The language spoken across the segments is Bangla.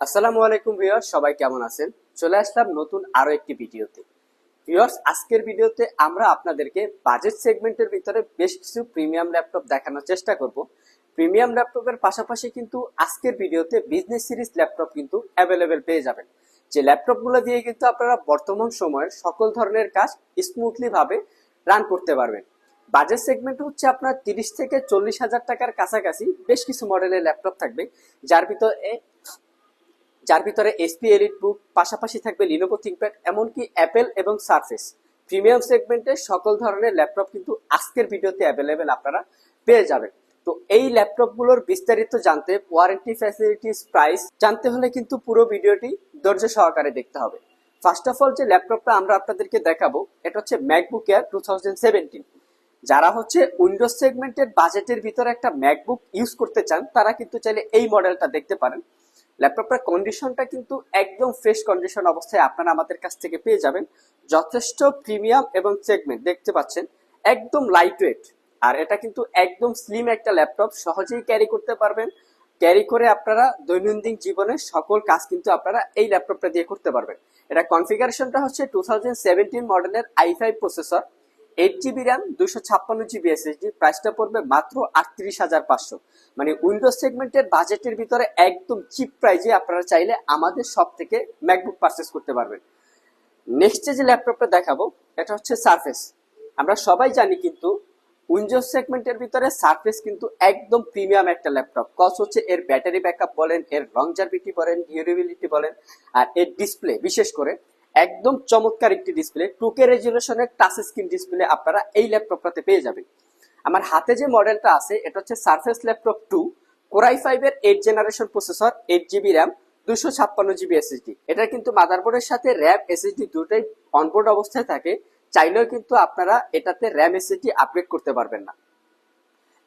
আসসালামু আলাইকুম ভিউয়ার্স, সবাই কেমন আছেন? চলে আসলাম নতুন আরও একটি ভিডিওতে। ভিউয়ার্স, আজকের ভিডিওতে আমরা আপনাদেরকে বাজেট সেগমেন্টের ভিতরে বেশ কিছু প্রিমিয়াম ল্যাপটপ দেখানোর চেষ্টা করব। প্রিমিয়াম ল্যাপটপের পাশাপাশি কিন্তু আজকের ভিডিওতে বিজনেস সিরিজ ল্যাপটপ কিন্তু অ্যাভেলেবেল পেয়ে যাবেন। যে ল্যাপটপগুলো দিয়ে কিন্তু আপনারা বর্তমান সময়ের সকল ধরনের কাজ স্মুথলি ভাবে রান করতে পারবেন। বাজেট সেগমেন্ট হচ্ছে আপনার তিরিশ থেকে চল্লিশ হাজার টাকার কাছাকাছি বেশ কিছু মডেলের ল্যাপটপ থাকবে। যার ভিতরে যার ভিতরে এসপি এলিট বুক পাশাপাশি থাকবে লিনোভো থিংকপ্যাড এমনকি অ্যাপেল এবং সার্ফেস প্রিমিয়াম সেগমেন্টের সকল ধরনের ল্যাপটপ কিন্তু আজকের ভিডিওতে অ্যাভেলেবেল আপনারা পেয়ে যাবেন। তো এই ল্যাপটপগুলোর বিস্তারিত জানতে ওয়ারেন্টি ফ্যাসিলিটিস প্রাইস জানতে হলে কিন্তু পুরো ভিডিওটি ধৈর্য সহকারে দেখতে হবে। ফার্স্ট অফ অল যে ল্যাপটপটা আমরা আপনাদেরকে দেখাবো, এটা হচ্ছে ম্যাকবুক এয়ার টু যারা হচ্ছে উইন্ডোজ সেগমেন্টের বাজেটের ভিতরে একটা ম্যাকবুক ইউজ করতে চান, তারা কিন্তু চাইলে এই মডেলটা দেখতে পারেন। ল্যাপটপটার কন্ডিশনটা কিন্তু একদম ফ্রেশ কন্ডিশন অবস্থায় আপনারা আমাদের কাছ থেকে পেয়ে যাবেন। যথেষ্ট প্রিমিয়াম এবং সেগমেন্ট দেখতে পাচ্ছেন? একদম লাইট ওয়েট আর এটা কিন্তু একদম স্লিম একটা ল্যাপটপ, সহজেই ক্যারি করতে পারবেন। ক্যারি করে আপনারা দৈনন্দিন জীবনের সকল কাজ কিন্তু আপনারা এই ল্যাপটপটা দিয়ে করতে পারবেন। এটা কনফিগারেশনটা হচ্ছে টু থাউজেন্ড সেভেন্টিন মডেলের i five processor eight GB RAM দুশো ছাপ্পান্ন জিবি এসএসডি প্রাইসটা পড়বে মাত্র আটত্রিশ হাজার পাঁচশো। মানে উইন্ডোজ সেগমেন্টের বাজেটের ভিতরে একদম চিপ প্রাইজে আপনারা চাইলে আমাদের সব থেকে ম্যাকবুক পারচেস করতে পারবেন। নেক্সট যে ল্যাপটপটা দেখাবো, এটা হচ্ছে সারফেস আমরা সবাই জানি কিন্তু উইন্ডোজ সেগমেন্টের ভিতরে সারফেস কিন্তু একদম প্রিমিয়াম একটা ল্যাপটপ কজ হচ্ছে এর ব্যাটারি ব্যাকআপ বলেন, এর লংজারভিটি বলেন ডিউরেবিলিটি বলেন, আর এর ডিসপ্লে বিশেষ করে। একদম চমৎকার একটি ডিসপ্লে টুকে রেজুলেশনের টাচ স্ক্রিন ডিসপ্লে আপনারা এই ল্যাপটপটাতে পেয়ে যাবেন। আমার হাতে যে মডেলটা আছে, এটা হচ্ছে Surface laptop two core i five এর eight generation processor eight GB RAM দুশো ছাপ্পান্ন জিবি এসএসডি এটা কিন্তু মাদারবোর্ডের সাথে র্যাম এসএসডি দুটোই অনবোর্ড অবস্থায় থাকে, চাইলেও কিন্তু আপনারা এটাতে র্যাম এসএসডি আপগ্রেড করতে পারবেন না।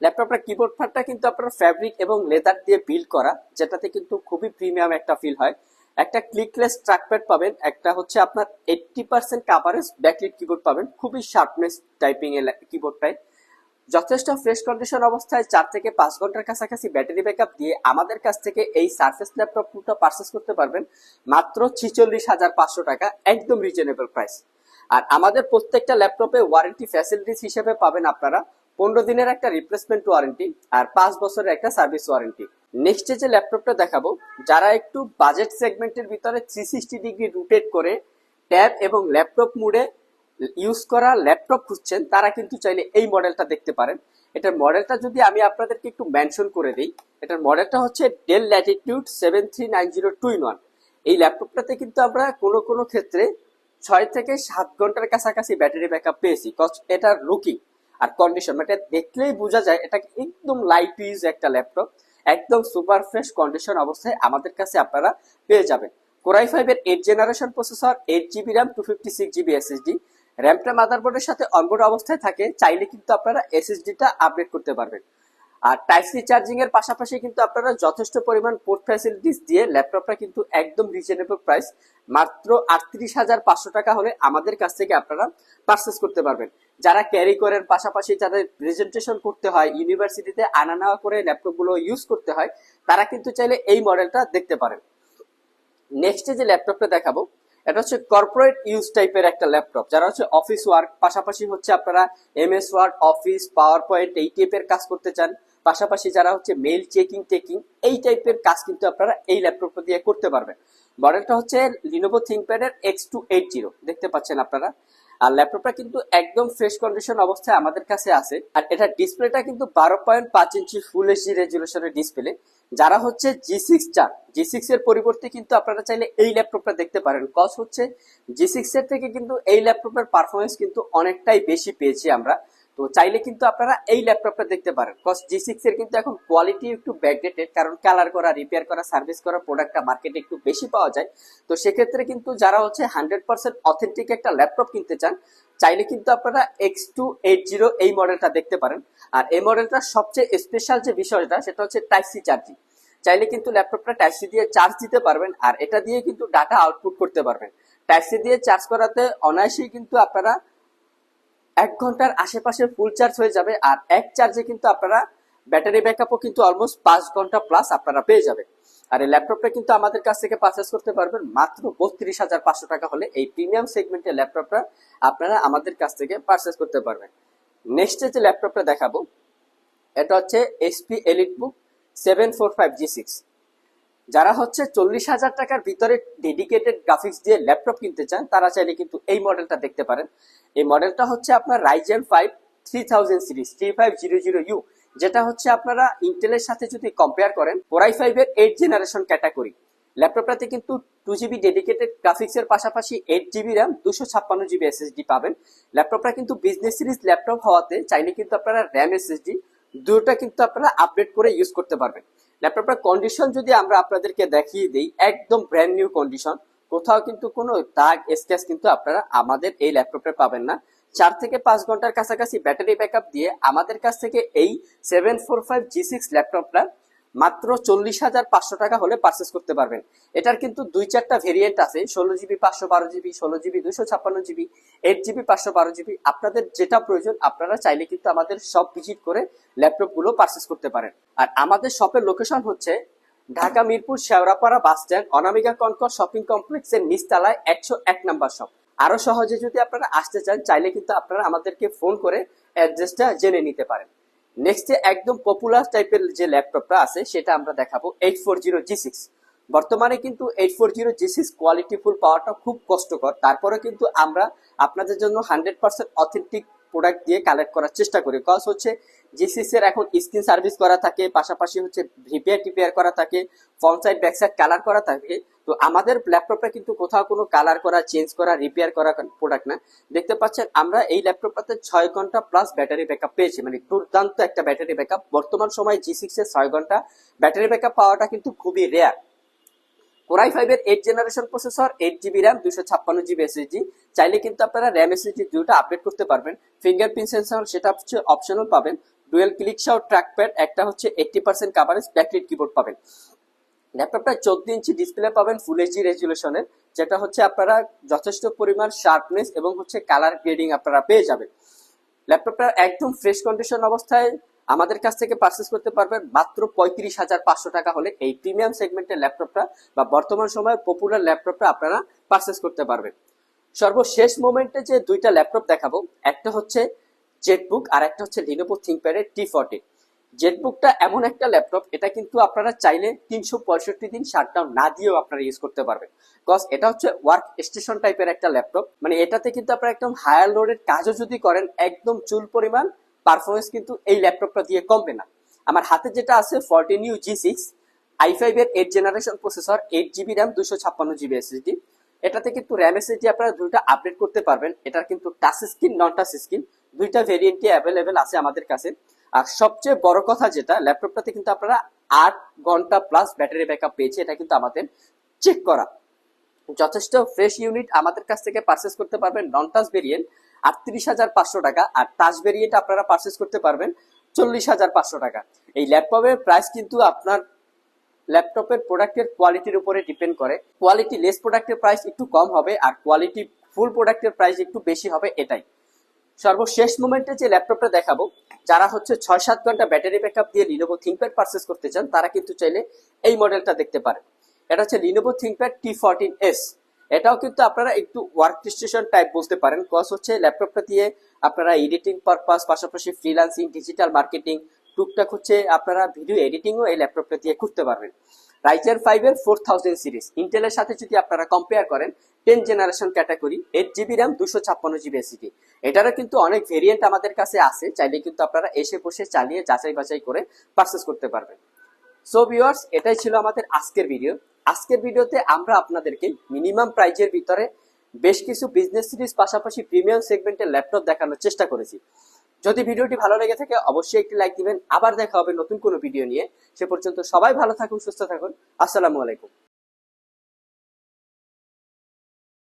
ল্যাপটপটার কিবোর্ড ফারটা কিন্তু আপনার ফ্যাব্রিক এবং লেদার দিয়ে বিল্ড করা, যেটাতে কিন্তু খুবই প্রিমিয়াম একটা ফিল হয়। একটা ক্লিকলেস ট্র্যাকপ্যাড পাবেন, একটা হচ্ছে আপনার eighty percent coverage backlit keyboard পাবেন, খুবই শার্পনেস টাইপিং এর কিবোর্ডটাই যথেষ্ট ফ্রেশ কন্ডিশন অবস্থায় চার থেকে পাঁচ ঘণ্টার কাছাকাছি ব্যাটারি ব্যাকআপ দিয়ে আমাদের কাছ থেকে এই সার্ফেস ল্যাপটপ পারচেস করতে পারবেন, মাত্র ছিচল্লিশ হাজার পাঁচশো টাকা, একদম রিজনেবল প্রাইস আর আমাদের প্রত্যেকটা ল্যাপটপে ওয়ারেন্টি ফ্যাসিলিটিস হিসেবে পাবেন আপনারা, পনেরো দিনের একটা রিপ্লেসমেন্ট ওয়ারেন্টি আর পাঁচ বছরের একটা সার্ভিস ওয়ারেন্টি নেক্সট যে ল্যাপটপটা দেখাবো, যারা একটু বাজেট সেগমেন্টের ভিতরে থ্রি সিক্সটি ডিগ্রি রুটেট করে ট্যাব এবং ল্যাপটপ মুডে ইউজ করা ল্যাপটপ খুঁজছেন, তারা কিন্তু চাইলে এই মডেলটা দেখতে পারেন। এটার মডেলটা যদি আমি আপনাদেরকে একটু মেনশন করে দিই, এটার মডেলটা হচ্ছে Dell Latitude seven three nine zero two in one এই ল্যাপটপটাতে কিন্তু আমরা কোনো কোনো ক্ষেত্রে ছয় থেকে সাত ঘণ্টার কাছাকাছি ব্যাটারি ব্যাকআপ পেয়েছি এটার লুকিং আর কন্ডিশন মানে এটা দেখলেই বোঝা যায়, এটা একদম লাইট ইউজ একটা ল্যাপটপ একদম সুপার ফ্রেশ কন্ডিশন অবস্থায় আমাদের কাছে আপনারা পেয়ে যাবেন। কোরাই ফাইভের eight generation processor eight GB RAM two fifty six GB SSD র্যামটা মাদারবোর্ডের সাথে অনবোর্ড অবস্থায় থাকে, চাইলে কিন্তু আপনারা এসএসডিটা আপডেট করতে পারবেন। আর টাইপ সি চার্জিং এর পাশাপাশি কিন্তু আপনারা যথেষ্ট পরিমাণ পোর্ট ফ্যাসিলিটিস দিয়ে ল্যাপটপটা কিন্তু একদম রিজনেবল প্রাইস মাত্র আটত্রিশ হাজার পাঁচশো টাকা হলে আমাদের কাছ থেকে আপনারা পারচেস করতে পারবেন। যারা ক্যারি করেন, পাশাপাশি যাদের প্রেজেন্টেশন করতে হয় ইউনিভার্সিটিতে আনা নেওয়া করে ল্যাপটপগুলো ইউজ করতে হয়, তারা কিন্তু চাইলে এই মডেলটা দেখতে পারেন। নেক্সট যে ল্যাপটপটা দেখাবো, এটা হচ্ছে কর্পোরেট ইউজ টাইপের একটা ল্যাপটপ। যারা হচ্ছে অফিস ওয়ার্ক পাশাপাশি হচ্ছে আপনারা M S Word Office PowerPoint এই টাইপের কাজ করতে চান পাশাপাশি যারা হচ্ছে মেল চেকিং টেকিং এই টাইপের কাজ কিন্তু আপনারা এই ল্যাপটপটা দিয়ে করতে পারবেন। মডেলটা হচ্ছে লিনোভো থিঙ্কপ্যাডের এক্স টু এইট জিরো দেখতে পাচ্ছেন আপনারা। আর ল্যাপটপটা কিন্তু একদম ফ্রেশ কন্ডিশন অবস্থায় আমাদের কাছে আছে। আর এটা ডিসপ্লেটা কিন্তু বারো পয়েন্ট পাঁচ ইঞ্চি ফুল এইচডি রেজুলেশনের ডিসপ্লে যারা হচ্ছে জি সিক্স চান জি সিক্স এর পরিবর্তে কিন্তু আপনারা চাইলে এই ল্যাপটপটা দেখতে পারেন। কজ হচ্ছে জি সিক্স এর থেকে কিন্তু এই ল্যাপটপের পারফরমেন্স কিন্তু অনেকটাই বেশি পেয়েছি আমরা। তো চাইলে কিন্তু আপনারা এই ল্যাপটপটা দেখতে পারেন। কজ জি সিক্স এর কিন্তু এখন কোয়ালিটি একটু ব্যাকডেটেড কারণ কালার করা রিপেয়ার করা সার্ভিস করা প্রোডাক্টটা মার্কেটে একটু বেশি পাওয়া যায়। তো সেক্ষেত্রে কিন্তু যারা হচ্ছে হান্ড্রেড পার্সেন্ট অথেন্টিক একটা ল্যাপটপ কিনতে চান, চাইলে কিন্তু আপনারা এক্স টু এইট জিরো এই মডেলটা দেখতে পারেন। আর এই মডেলটা সবচেয়ে স্পেশাল যে বিষয়টা, সেটা হচ্ছে টাইপ সি চার্জিং চাইলে কিন্তু ল্যাপটপটা টাইপ সি দিয়ে চার্জ দিতে পারবেন, আর এটা দিয়ে কিন্তু ডাটা আউটপুট করতে পারবেন। টাইপ সি দিয়ে চার্জ করাতে অনায়াসেই কিন্তু আপনারা এক ঘণ্টার আশেপাশে ফুল চার্জ হয়ে যাবে আর এক চার্জে কিন্তু আপনারা ব্যাটারি ব্যাকআপও কিন্তু অলমোস্ট পাঁচ ঘণ্টা প্লাস আপনারা পেয়ে যাবেন। আর এই ল্যাপটপটা কিন্তু আমাদের কাছ থেকে পারচেস করতে পারবেন মাত্র বত্রিশ হাজার পাঁচশো টাকা হলে এই প্রিমিয়াম সেগমেন্টের ল্যাপটপটা আপনারা আমাদের কাছ থেকে পারচেস করতে পারবেন। নেক্সট যে ল্যাপটপটা দেখাবো, এটা হচ্ছে SP EliteBook seven four five G six যারা হচ্ছে চল্লিশ হাজার টাকার ভিতরে ডেডিকেটেড গ্রাফিক্স দিয়ে ল্যাপটপ কিনতে চান, তারা চাইলে কিন্তু এই মডেলটা দেখতে পারেন। এই মডেলটা হচ্ছে আপনার Ryzen five three thousand series three five zero zero U যেটা হচ্ছে আপনারা ইন্টেলের সাথে যদি কম্পেয়ার করেন কোরাই ফাইভের এইট জেনারেশন ক্যাটাগরি ল্যাপটপটাতে কিন্তু টু জিবি ডেডিকেটেড গ্রাফিক্সের পাশাপাশি এইট জিবি র্যাম দুশো ছাপ্পান্ন জিবি এসএসডি পাবেন। ল্যাপটপটা কিন্তু বিজনেস সিরিজ ল্যাপটপ হওয়াতে চাইলে কিন্তু আপনারা র্যাম এসএসডি দুটোটা কিন্তু আপনারা আপডেট করে ইউজ করতে পারবেন। ল্যাপটপটার কন্ডিশন যদি আমরা আপনাদেরকে দেখিয়ে দিই, একদম ব্র্যান্ড নিউ কন্ডিশন কোথাও কিন্তু কোনো দাগ স্ক্যাচ কিন্তু আপনারা আমাদের এই ল্যাপটপে পাবেন না। চার থেকে পাঁচ ঘণ্টার কাছাকাছি ব্যাটারি ব্যাকআপ দিয়ে আমাদের কাছ থেকে এই seven four five G six ল্যাপটপটা মাত্র চল্লিশ হাজার পাঁচশো টাকা হলে পারচেস করতে পারবেন। এটার কিন্তু দুই চারটা ভেরিয়েন্ট আছে, ষোলো জিবি পাঁচশো বারো জিবি ষোলো জিবি দুশো ছাপ্পান্ন জিবি এইট জিবি পাঁচশো বারো জিবি আপনাদের যেটা প্রয়োজন আপনারা চাইলে কিন্তু আমাদের সব ভিজিট করে ল্যাপটপগুলো পারচেস করতে পারেন। আর আমাদের শপের লোকেশন হচ্ছে Dhaka, Mirpur, Shewrapara, bus stand, Anamika Concord shopping কমপ্লেক্সের নিচতলায় একশো এক নাম্বার শপ। আরও সহজে যদি আপনারা আসতে চান, চাইলে কিন্তু আপনারা আমাদেরকে ফোন করে অ্যাড্রেসটা জেনে নিতে পারেন। নেক্সট একদম পপুলার টাইপের যে ল্যাপটপটা আছে, সেটা আমরা দেখাবো eight four zero G six বর্তমানে কিন্তু eight four zero G six quality full পাওয়াটা খুব কষ্টকর। তারপরে কিন্তু আমরা আপনাদের জন্য হান্ড্রেড পার্সেন্ট অথেন্টিক প্রোডাক্ট দিয়ে কালেক্ট করার চেষ্টা করি। কজ হচ্ছে জিসিস এর এখন স্ক্রিন সার্ভিস করা থাকে, পাশাপাশি হচ্ছে রিপেয়ার টিপেয়ার করা থাকে front side back side colour করা থাকে। তো আমাদের ল্যাপটপটা কিন্তু কোথাও কোনো কালার করা চেঞ্জ করা রিপেয়ার করা প্রোডাক্ট না। দেখতে পাচ্ছেন, আমরা এই ল্যাপটপটাতে ছয় ঘণ্টা প্লাস ব্যাটারি ব্যাকআপ পেয়েছি। মানে দুর্দান্ত একটা ব্যাটারি ব্যাকআপ বর্তমান সময় জি এর ছয় ঘণ্টা ব্যাটারি ব্যাকআপ পাওয়াটা কিন্তু খুবই রেয়ার কোরাই ফাইভের eight generation processor eight GB RAM দুশো ছাপ্পান্ন জিবি এসএসডি চাইলে কিন্তু আপনারা র্যাম এসএসডি দুটো আপডেট করতে পারবেন। ফিঙ্গারপ্রিন্ট সেন্সর সেটা হচ্ছে অপশনাল পাবেন। ডুয়েল ক্লিক সাউ ট্র্যাকপ্যাড একটা হচ্ছে eighty percent coverage backlit keyboard পাবেন। ল্যাপটপটা চোদ্দ ইঞ্চি ডিসপ্লে পাবেন ফুল এইচডি রেজুলেশনের যেটা হচ্ছে আপনারা যথেষ্ট পরিমাণ শার্পনেস এবং হচ্ছে কালার গ্রেডিং আপনারা পেয়ে যাবেন। ল্যাপটপটা একদম ফ্রেশ কন্ডিশন অবস্থায় আমাদের কাছ থেকে পারচেস করতে পারবেন মাত্র পঁয়ত্রিশ হাজার পাঁচশো টাকা হলে এই প্রিমিয়াম সেগমেন্টের ল্যাপটপটা বা বর্তমান সময়ে পপুলার ল্যাপটপটা আপনারা পারচেস করতে পারবেন। সর্বশেষ মোমেন্টে যে দুইটা ল্যাপটপ দেখাবো, একটা হচ্ছে জেটবুক আর একটা হচ্ছে লিনোভো থিঙ্কপ্যাডের টি ফর্টি জেটবুকটা এমন একটা ল্যাপটপ এটা কিন্তু আপনারা চাইলে তিনশো পঁয়ষট্টি দিন শাটডাউন না দিয়েও আপনারা ইউজ করতে পারবেন। বিকজ এটা হচ্ছে ওয়ার্ক স্টেশন টাইপের একটা ল্যাপটপ মানে এটাতে কিন্তু আপনারা একদম হায়ার লোডের কাজও যদি করেন, একদম চুল পরিমাণ পারফরমেন্স কিন্তু এই ল্যাপটপটা দিয়ে কমবে না। আমার হাতে যেটা আছে fourteen U G six i five এর eight generation processor eight GB RAM দুশো ছাপ্পান্ন জিবি এসএসডি এটাতে কিন্তু র্যাম এসএসডি আপনারা দুইটা আপডেট করতে পারবেন। এটার কিন্তু touch screen non touch screen দুইটা ভেরিয়েন্টই অ্যাভেলেবেল আছে আমাদের কাছে। আর সবচেয়ে বড় কথা যেটা ল্যাপটপটাতে কিন্তু আপনারা আট ঘণ্টা প্লাস ব্যাটারি ব্যাকআপ পেয়েছে, এটা কিন্তু আমাদের চেক করা। যথেষ্ট ফ্রেশ ইউনিট আমাদের কাছ থেকে পারচেস করতে পারবেন নন টাচ ভেরিয়েন্ট আটত্রিশ হাজার পাঁচশো টাকা আর টাচ ভেরিয়েন্ট আপনারা পারচেস করতে পারবেন চল্লিশ হাজার পাঁচশো টাকা। এই ল্যাপটপের প্রাইস কিন্তু আপনার ল্যাপটপের প্রোডাক্টের কোয়ালিটির উপরে ডিপেন্ড করে। কোয়ালিটি লেস প্রোডাক্টের প্রাইস একটু কম হবে আর কোয়ালিটি ফুল প্রোডাক্টের প্রাইস একটু বেশি হবে এটাই। সর্বশেষ মোমেন্টে যে ল্যাপটপটা দেখাবো, যারা হচ্ছে ছয় সাত ঘণ্টা ব্যাটারি ব্যাকআপ দিয়ে লিনোভো থিঙ্কপ্যাড পারচেস করতে চান, তারা কিন্তু চাইলে এই মডেলটা দেখতে পারেন। এটা হচ্ছে Lenovo ThinkPad T fourteen S এটাও কিন্তু আপনারা একটু ওয়ার্ক স্টেশন টাইপ বলতে পারেন। কজ হচ্ছে ল্যাপটপটা দিয়ে আপনারা এডিটিং পারপাস পাশাপাশি ফ্রিলান্সিং ডিজিটাল মার্কেটিং টুকটাক হচ্ছে আপনারা ভিডিও এডিটিংও এই ল্যাপটপটা দিয়ে করতে পারবেন। রাইজার ফাইভ এর ফোর থাউজেন্ড সিরিজ ইন্টেলের সাথে যদি আপনারা কম্পেয়ার করেন ten generation category eight GB RAM দুশো ছাপ্পান্ন জিবি এসিডি এটারও কিন্তু অনেক ভেরিয়েন্ট আমাদের কাছে আছে, চাইলে কিন্তু আপনারা এসে বসে চালিয়ে যাচাই বাছাই করে পারচেস করতে পারবেন। সো ভিওয়ার্স এটাই ছিল আমাদের আজকের ভিডিও আজকের ভিডিওতে আমরা আপনাদেরকে মিনিমাম প্রাইজের ভিতরে বেশ কিছু বিজনেস সিরিজ পাশাপাশি প্রিমিয়াম সেগমেন্টের ল্যাপটপ দেখানোর চেষ্টা করেছি। যদি ভিডিওটি ভালো লেগে থাকে, অবশ্যই একটি লাইক দিবেন। আবার দেখা হবে নতুন কোনো ভিডিও নিয়ে। সে পর্যন্ত সবাই ভালো থাকুন, সুস্থ থাকুন। আসসালামু আলাইকুম।